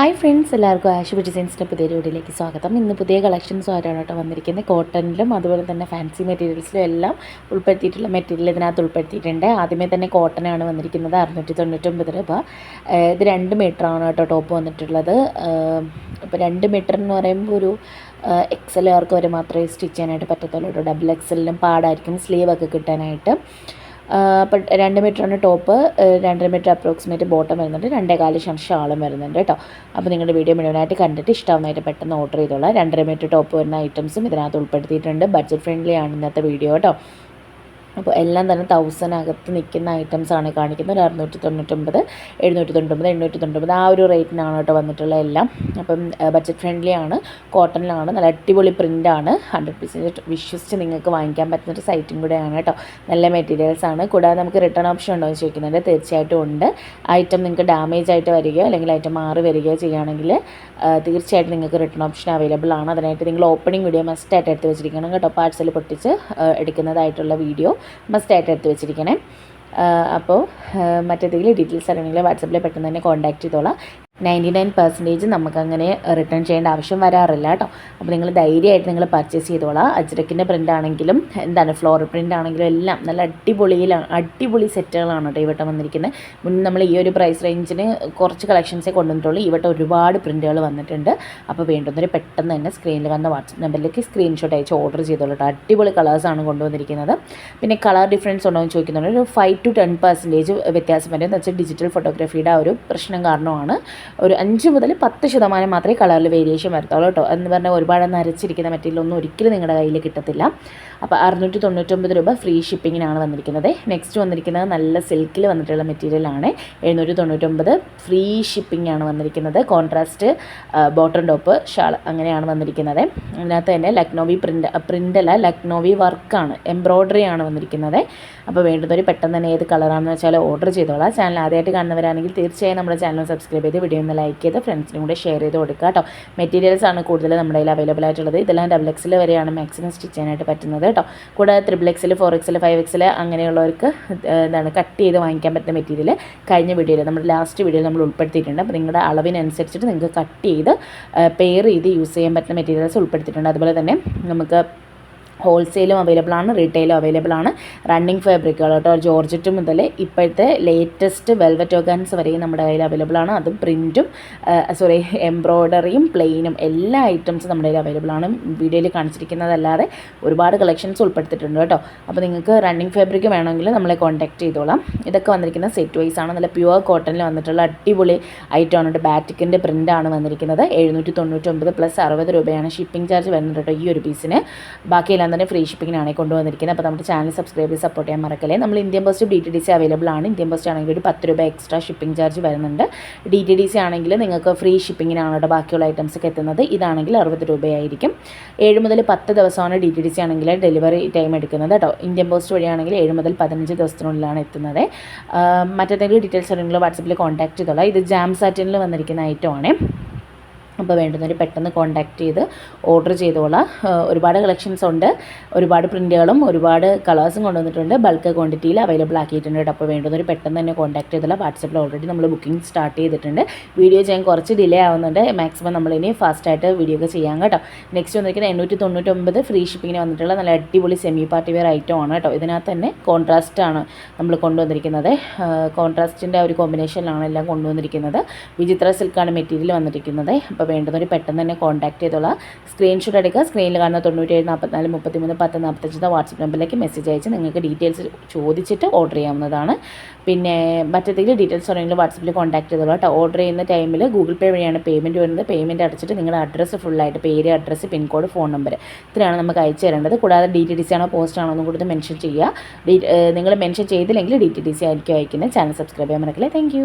Hi friends എല്ലാവർക്കും Ash ഡിസൈൻസിന്റെ പുതിയ വീഡിയോയിലേക്ക് സ്വാഗതം. ഇന്ന് പുതിയ കളക്ഷൻസ് കേട്ടോ വന്നിരിക്കുന്നത്. കോട്ടണിലും അതുപോലെ തന്നെ ഫാൻസി മെറ്റീരിയൽസിലും എല്ലാം ഉൾപ്പെടുത്തിയിട്ടുള്ള മെറ്റീരിയൽ ഇതിനകത്ത് ഉൾപ്പെടുത്തിയിട്ടുണ്ട്. ആദ്യമേ തന്നെ കോട്ടനാണ് വന്നിരിക്കുന്നത്. അറുന്നൂറ്റി തൊണ്ണൂറ്റൊമ്പത് രൂപ ഇത് രണ്ട് ആണ് കേട്ടോ ടോപ്പ് വന്നിട്ടുള്ളത്. ഇപ്പോൾ രണ്ട് മീറ്റർ എന്ന് പറയുമ്പോൾ ഒരു എക്സലുകാർക്ക് വരെ മാത്രമേ സ്റ്റിച്ച് ചെയ്യാനായിട്ട് പറ്റത്തുള്ളൂ. ഡബിൾ എക്സലിലും പാടായിരിക്കും. സ്ലീവൊക്കെ കിട്ടാനായിട്ട്. അപ്പം രണ്ട് മീറ്ററാണ് ടോപ്പ് രണ്ടര മീറ്റർ അപ്രോക്സിമേറ്റ് ബോട്ടം വരുന്നുണ്ട്. രണ്ടേ കാൽ ഷാളും വരുന്നുണ്ട് കേട്ടോ. അപ്പോൾ നിങ്ങളുടെ വീഡിയോ മുഴുവനായിട്ട് കണ്ടിട്ട് ഇഷ്ടമായിട്ട് പെട്ടെന്ന് ഓർഡർ ചെയ്തോളാം. രണ്ടര മീറ്റർ ടോപ്പ് വരുന്ന ഐറ്റംസും ഇതിനകത്ത് ഉൾപ്പെടുത്തിയിട്ടുണ്ട്. ബഡ്ജറ്റ് ഫ്രണ്ട്ലി ആണ് ഇന്നത്തെ വീഡിയോ കേട്ടോ. അപ്പോൾ എല്ലാം തന്നെ തൗസൻഡ് അകത്ത് നിൽക്കുന്ന ഐറ്റംസ് ആണ് കാണിക്കുന്നത്. ഒരു അറുന്നൂറ്റി തൊണ്ണൂറ്റൊമ്പത് എഴുന്നൂറ്റി തൊണ്ണൂറ്റൊമ്പത് എണ്ണൂറ്റി തൊണ്ണൂറ്റൊമ്പത് ആ ഒരു റേറ്റിനാണ് കേട്ടോ വന്നിട്ടുള്ള എല്ലാം. അപ്പം ബഡ്ജറ്റ് ഫ്രണ്ട്ലി ആണ് കോട്ടണിലാണ് നല്ല അടിപൊളി പ്രിന്റാണ് ഹൺഡ്രഡ് പെർസെന്റ് വിശ്വസിച്ച് നിങ്ങൾക്ക് വാങ്ങിക്കാൻ പറ്റുന്ന ഒരു സൈറ്റും കൂടെയാണ് കേട്ടോ. നല്ല മെറ്റീരിയൽസ് ആണ്. കൂടാതെ നമുക്ക് റിട്ടേൺ ഓപ്ഷൻ ഉണ്ടോ എന്ന് ചോദിക്കുന്നുണ്ട്. തീർച്ചയായിട്ടും ഉണ്ട്. ഐറ്റം നിങ്ങൾക്ക് ഡാമേജ് ആയിട്ട് വരികയോ അല്ലെങ്കിൽ ഐറ്റം മാറി വരികയോ ചെയ്യുകയാണെങ്കിൽ തീർച്ചയായിട്ടും നിങ്ങൾക്ക് റിട്ടേൺ ഓപ്ഷൻ അവൈലബിൾ ആണ്. അതിനായിട്ട് നിങ്ങൾ ഓപ്പണിംഗ് വീഡിയോ മസ്റ്റായിട്ട് എടുത്ത് വെച്ചിരിക്കണം കേട്ടോ. പാഴ്സൽ പൊട്ടിച്ച് എടുക്കുന്നതായിട്ടുള്ള വീഡിയോ മസ്റ്റായിട്ട് എടുത്ത് വെച്ചിരിക്കണേ. അപ്പോൾ മറ്റേതെങ്കിലും ഡീറ്റെയിൽസ് അറിയണമെങ്കിൽ വാട്സപ്പിൽ പെട്ടെന്ന് തന്നെ കോൺടാക്ട് ചെയ്തോളാം. നയന്റി നയൻ പെർസെന്റേജ് നമുക്കങ്ങനെ റിട്ടേൺ ചെയ്യേണ്ട ആവശ്യം വരാറില്ല കേട്ടോ. അപ്പോൾ നിങ്ങൾ ധൈര്യമായിട്ട് നിങ്ങൾ പർച്ചേസ് ചെയ്തോളാം. അജ്രക്കിന്റെ പ്രിന്റ് ആണെങ്കിലും എന്താണ് ഫ്ലോർ പ്രിന്റ് ആണെങ്കിലും എല്ലാം നല്ല അടിപൊളിയിലാണ് അടിപൊളി സെറ്റുകളാണ് കേട്ടോ ഇവട്ടം വട്ടം വന്നിരിക്കുന്നത്. മുന്നേ നമ്മൾ ഈ ഒരു പ്രൈസ് റേഞ്ചിന് കുറച്ച് കളക്ഷൻസേ കൊണ്ടുവന്നിട്ടുള്ളൂ. ഇവട്ടം ഒരുപാട് പ്രിന്റുകൾ വന്നിട്ടുണ്ട്. അപ്പോൾ വേണ്ടുന്നവർ പെട്ടെന്ന് തന്നെ സ്ക്രീനിൽ വന്ന വാട്സപ്പ് നമ്പറിലേക്ക് സ്ക്രീൻഷോട്ട് അയച്ച് ഓർഡർ ചെയ്തോളൂ കേട്ടോ. അടിപൊളി കളേഴ്സാണ് കൊണ്ടുവന്നിരിക്കുന്നത്. പിന്നെ കളർ ഡിഫറൻസ് ഉണ്ടോ എന്ന് ചോദിക്കുന്നുണ്ട്. ഒരു ഫൈവ് ടു ടെൻ പെർസെന്റേജ് വ്യത്യാസം വരും. എന്ന് വെച്ചാൽ ഡിജിറ്റൽ ഫോട്ടോഗ്രാഫിയുടെ ആ ഒരു പ്രശ്നം കാരണമാണ്. ഒരു അഞ്ച് മുതൽ പത്ത് ശതമാനം മാത്രമേ കളറിൽ വേരിയേഷൻ വരത്തുള്ളൂ കേട്ടോ. എന്ന് പറഞ്ഞാൽ ഒരുപാട് നരച്ചിരിക്കുന്ന മെറ്റീരിയലൊന്നും ഒരിക്കലും നിങ്ങളുടെ കയ്യിൽ കിട്ടത്തില്ല. അപ്പോൾ അറുന്നൂറ്റി തൊണ്ണൂറ്റൊമ്പത് രൂപ ഫ്രീ ഷിപ്പിങ്ങിനാണ് വന്നിരിക്കുന്നത്. നെക്സ്റ്റ് വന്നിരിക്കുന്നത് നല്ല സിൽക്കിൽ വന്നിട്ടുള്ള മെറ്റീരിയലാണ് എഴുന്നൂറ്റി തൊണ്ണൂറ്റൊമ്പത് ഫ്രീ ഷിപ്പിംഗ് ആണ് വന്നിരിക്കുന്നത് കോൺട്രാസ്റ്റ് ബോട്ടം ടോപ്പ് ഷാൾ അങ്ങനെയാണ് വന്നിരിക്കുന്നത്. അതിനകത്ത് തന്നെ ലക്നോവി പ്രിന്റ് പ്രിന്റല്ല ലക്നോവി വർക്കാണ് എംബ്രോയ്ഡറി ആണ്. വന്നിരിക്കുന്നത്. അപ്പോൾ വേണ്ടുന്നവർ പെട്ടെന്ന് തന്നെ ഏത് കളറാണെന്ന് വെച്ചാൽ ഓർഡർ ചെയ്തോളാം. ചാനൽ ആദ്യമായിട്ട് കാണുന്നവരാണെങ്കിൽ തീർച്ചയായും നമ്മുടെ ചാനൽ സബ്സ്ക്രൈബ് ചെയ്ത് വീഡിയോ ഒന്ന് ലൈക്ക് ചെയ്ത് ഫ്രണ്ട്സിനും കൂടെ ഷെയർ ചെയ്ത് കൊടുക്കുക കേട്ടോ. മെറ്റീരിയൽസ് ആണ് കൂടുതൽ നമ്മുടെ കയ്യിൽ അവൈലബിൾ ആയിട്ടുള്ളത്. ഇതെല്ലാം ഡബിൾ എക്സിൽ വരെയാണ് മാക്സിമം സ്റ്റിച്ച് ചെയ്യാനായിട്ട് പറ്റുന്നത് കേട്ടോ. കൂടാതെ ത്രിബിൾ എക്സിൽ ഫോർ എക്സിൽ ഫൈവ് എക്സിൽ അങ്ങനെയുള്ളവർക്ക് എന്താണ് കട്ട് ചെയ്ത് വാങ്ങിക്കാൻ പറ്റുന്ന മെറ്റീരിയൽ കഴിഞ്ഞ വീഡിയോയിൽ നമ്മുടെ ലാസ്റ്റ് വീഡിയോയിൽ നമ്മൾ ഉൾപ്പെടുത്തിയിട്ടുണ്ട്. അപ്പോൾ നിങ്ങളുടെ അളവിനനുസരിച്ചിട്ട് നിങ്ങൾക്ക് കട്ട് ചെയ്ത് പെയർ ചെയ്ത് യൂസ് ചെയ്യാൻ പറ്റുന്ന മെറ്റീരിയൽസ് ഉൾപ്പെടുത്തിയിട്ടുണ്ട്. അതുപോലെ തന്നെ നമുക്ക് ഹോൾസെയിലും അവൈലബിൾ ആണ് റീറ്റെയിലും അവൈലബിൾ ആണ്. റണ്ണിങ് ഫാബ്രിക്കുകൾ കേട്ടോ ജോർജറ്റ് മുതൽ ഇപ്പോഴത്തെ ലേറ്റസ്റ്റ് വെൽവെറ്റ് ഓർഗാൻസ് വരെയും നമ്മുടെ കയ്യിൽ അവൈലബിൾ ആണ്. അതും പ്രിന്റും സോറി എംബ്രോയ്ഡറിയും പ്ലെയിനും എല്ലാ ഐറ്റംസും നമ്മുടെ കയ്യിൽ അവൈലബിൾ ആണ്. വീഡിയോയിൽ കാണിച്ചിരിക്കുന്നതല്ലാതെ ഒരുപാട് കളക്ഷൻസ് ഉൾപ്പെടുത്തിയിട്ടുണ്ട് കേട്ടോ. അപ്പോൾ നിങ്ങൾക്ക് റണ്ണിങ് ഫാബ്രിക് വേണമെങ്കിൽ നമ്മളെ കോൺടാക്റ്റ് ചെയ്തോളാം. ഇതൊക്കെ വന്നിരിക്കുന്ന സെറ്റ് വൈസ് ആണ്. നല്ല പ്യുവർ കോട്ടണിൽ വന്നിട്ടുള്ള അടിപൊളി ഐറ്റം ആണ് ബാറ്റിക്കിന്റെ പ്രിന്റാണ് വന്നിരിക്കുന്നത്. എഴുന്നൂറ്റി തൊണ്ണൂറ്റൊമ്പത് പ്ലസ് അറുപത് രൂപയാണ് ഷിപ്പിംഗ് ചാർജ് വരുന്നത് കേട്ടോ ഈ ഒരു പീസിന് ബാക്കിയെല്ലാം തന്നെ ഫ്രീ ഷിപ്പിങ്ങിനാണ് കൊണ്ടുവന്നിരിക്കുന്നത്. അപ്പോൾ നമ്മുടെ ചാനൽ സബ്സ്ക്രൈബ് ചെയ്ത് സപ്പോർട്ട് ചെയ്യാൻ മറക്കല്ലേ. നമ്മൾ Indian post D T D C available ആണ്. ഇന്ത്യൻ പോസ്റ്റ് ആണെങ്കിൽ ഒരു പത്ത് രൂപ എക്സ്ട്രാ ഷിപ്പിംഗ് ചാർജ് വരുന്നുണ്ട്. ഡി ടി ഡി സി ആണെങ്കിൽ നിങ്ങൾക്ക് ഫ്രീ ഷിപ്പിങ്ങിനാണ് കേട്ടോ ബാക്കിയുള്ള ഐറ്റംസ് ഒക്കെ എത്തുന്നത്. ഇതാണെങ്കിൽ അറുപത് രൂപയായിരിക്കും. ഏഴ് മുതൽ പത്ത് ദിവസമാണ് ഡി ടി ഡി സി ആണെങ്കിൽ ഡെലിവറി ടൈം എടുക്കുന്നത് കേട്ടോ. ഇന്ത്യൻ പോസ്റ്റ് വഴിയാണെങ്കിൽ ഏഴ് മുതൽ പതിനഞ്ച് ദിവസത്തിനുള്ളിലാണ് എത്തുന്നത്. മറ്റേതെങ്കിലും ഡീറ്റെയിൽസ് ഉണ്ടെങ്കിൽ വാട്സപ്പിൽ കോൺടാക്ട് ചെയ്തോളാം. ഇത് ജാം സാറ്റിനിൽ വന്നിരിക്കുന്ന ഐറ്റമാണ് അപ്പോൾ വേണ്ടുന്നവർ പെട്ടെന്ന് കോൺടാക്ട് ചെയ്ത് ഓർഡർ ചെയ്തോളാം. ഒരുപാട് കളക്ഷൻസ് ഉണ്ട്. ഒരുപാട് പ്രിന്റുകളും ഒരുപാട് കളേഴ്സും കൊണ്ടുവന്നിട്ടുണ്ട്. ബൾക്ക് ക്വാണ്ടിറ്റിയിൽ അവൈലബിൾ ആക്കിയിട്ടുണ്ട് കേട്ടോ. അപ്പോൾ വേണ്ടുന്നവർ പെട്ടെന്ന് തന്നെ കോൺടാക്ട് ചെയ്തോളാം. വാട്സപ്പിൽ ഓൾറെഡി നമ്മൾ ബുക്കിംഗ് സ്റ്റാർട്ട് ചെയ്തിട്ടുണ്ട്. വീഡിയോ ചെയ്യാൻ കുറച്ച് ഡിലേ ആവുന്നുണ്ട്. മാക്സിമം നമ്മൾ നമ്മളിനി ഫാസ്റ്റായിട്ട് വീഡിയോ ഒക്കെ ചെയ്യാം കേട്ടോ. നെക്സ്റ്റ് വന്നിരിക്കുന്നത് എണ്ണൂറ്റി തൊണ്ണൂറ്റൊമ്പത് ഫ്രീ ഷിപ്പിങ്ങിന് വന്നിട്ടുള്ള നല്ല അടിപൊളി സെമി പാർട്ടി വെയർ ഐറ്റം ആണ് കേട്ടോ. ഇതിനകത്ത് തന്നെ കോൺട്രാസ്റ്റ് ആണ് നമ്മൾ കൊണ്ടുവന്നിരിക്കുന്നത്. കോൺട്രാസ്റ്റിന്റെ ഒരു കോമ്പിനേഷനിലാണ് എല്ലാം കൊണ്ടുവന്നിരിക്കുന്നത്. വിചിത്ര സിൽക്കാണ് മെറ്റീരിയൽ വന്നിരിക്കുന്നത്. അപ്പോൾ വേണ്ടുന്നവർ പെട്ടെന്ന് തന്നെ കോൺടാക്ട് ചെയ്തോളാം. സ്ക്രീൻഷോട്ട് എടുക്കുക. സ്ക്രീനിൽ കാണുന്ന തൊണ്ണൂറ്റേഴ് നാൽപ്പത്തിനാല് മുപ്പത്തിമൂന്ന് പത്ത് നാൽപ്പത്തഞ്ച് വാട്സപ്പ് നമ്പറിലേക്ക് മെസ്സേജ് അയച്ച് നിങ്ങൾക്ക് ഡീറ്റെയിൽസ് ചോദിച്ചിട്ട് ഓർഡർ ചെയ്യാവുന്നതാണ്. പിന്നെ മറ്റേതെങ്കിലും ഡീറ്റെയിൽസ് ഉണ്ടെങ്കിൽ വാട്സപ്പിൽ കോൺടാക്ട് ചെയ്തോളാം കേട്ടോ. ഓർഡർ ചെയ്യുന്ന ടൈമിൽ ഗൂഗിൾ പേ വഴിയാണ് പേയ്മെന്റ് വരുന്നത്. പേയ്മെന്റ് അടച്ചിട്ട് നിങ്ങളുടെ അഡ്രസ്സ് ഫുള്ളായിട്ട് പേര് അഡ്രസ്സ് പിൻകോഡ് ഫോൺ നമ്പർ ഇത്രയാണ് നമുക്ക് അയച്ചു തരേണ്ടത്. കൂടാതെ ഡി ടി ഡി സി ആണോ പോസ്റ്റ് ആണോ എന്നും കൂടി മെൻഷൻ ചെയ്യുക. നിങ്ങൾ മെൻഷൻ ചെയ്തില്ലെങ്കിൽ ഡി ടി ഡി സി ആയിരിക്കും അയക്കുന്നത്. ചാനൽ സബ്സ്ക്രൈബ് ചെയ്യാൻ മറക്കില്ല. താങ്ക്